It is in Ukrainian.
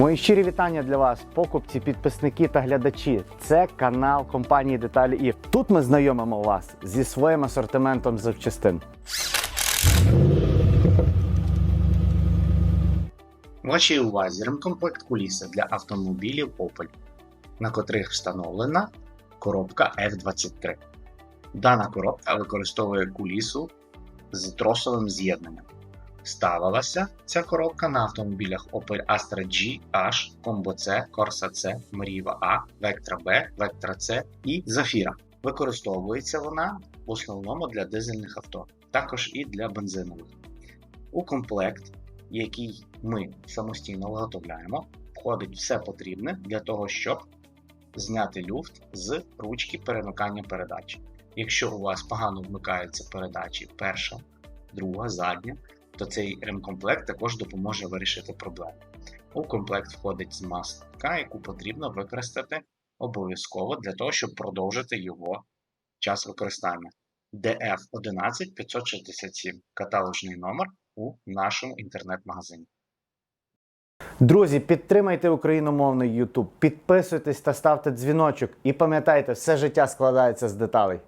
Мої щирі вітання для вас, покупці, підписники та глядачі. Це канал компанії Деталі І. Тут ми знайомимо вас зі своїм асортиментом запчастин. Вашій увазі ремкомплект куліси для автомобілів Opel, на котрих встановлена коробка F23. Дана коробка використовує кулісу з тросовим з'єднанням. Ставилася ця коробка на автомобілях Opel Astra G, H, Combo C, Corsa C, Meriva A, Vectra B, Vectra C і Zafira. Використовується вона в основному для дизельних авто, також і для бензинових. У комплект який ми самостійно виготовляємо, входить все потрібне для того, щоб зняти люфт з ручки перемикання передач. Якщо у вас погано вмикаються передачі перша, друга, задня, то цей ремкомплект також допоможе вирішити проблему. У комплект входить змазка, яку потрібно використати обов'язково для того, щоб продовжити його час використання. DF11 567 каталожний номер у нашому інтернет-магазині. Друзі, підтримайте україномовний YouTube, підписуйтесь та ставте дзвіночок. І пам'ятайте, все життя складається з деталей.